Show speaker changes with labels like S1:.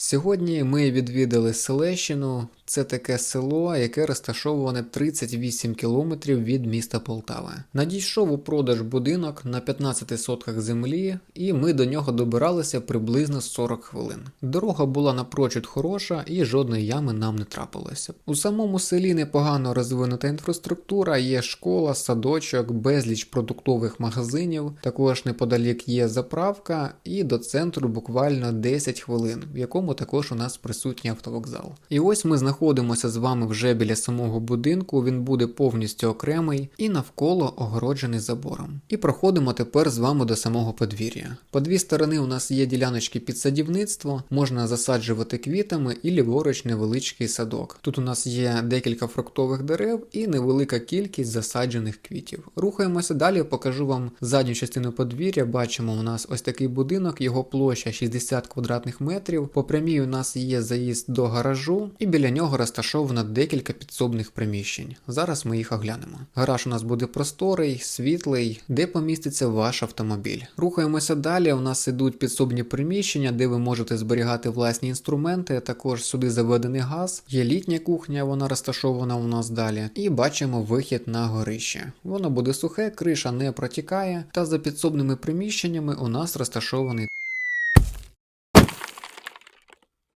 S1: Сьогодні ми відвідали Селещину. Це таке село, яке розташоване 38 кілометрів від міста Полтави. Надійшов у продаж будинок на 15 сотках землі, і ми до нього добиралися приблизно 40 хвилин. Дорога була напрочуд хороша і жодної ями нам не трапилося. У самому селі непогано розвинута інфраструктура, є школа, садочок, безліч продуктових магазинів. Також неподалік є заправка, і до центру буквально 10 хвилин, в якому також у нас присутній автовокзал. І ось ми знаходимося з вами вже біля самого будинку. Він буде повністю окремий і навколо огороджений забором. І проходимо тепер з вами до самого подвір'я. По дві сторони у нас є діляночки під садівництво, можна засаджувати квітами і ліворуч невеличкий садок. Тут у нас є декілька фруктових дерев і невелика кількість засаджених квітів. Рухаємося далі, покажу вам задню частину подвір'я. Бачимо, у нас ось такий будинок, його площа 60 квадратних метрів. По прямій у нас є заїзд до гаражу, і біля нього розташовано декілька підсобних приміщень. Зараз ми їх оглянемо. Гараж у нас буде просторий, світлий, де поміститься ваш автомобіль. Рухаємося далі. У нас ідуть підсобні приміщення, де ви можете зберігати власні інструменти. Також сюди заведений газ. Є літня кухня, вона розташована у нас далі. І бачимо вихід на горище. Воно буде сухе, криша не протікає, та за підсобними приміщеннями у нас розташований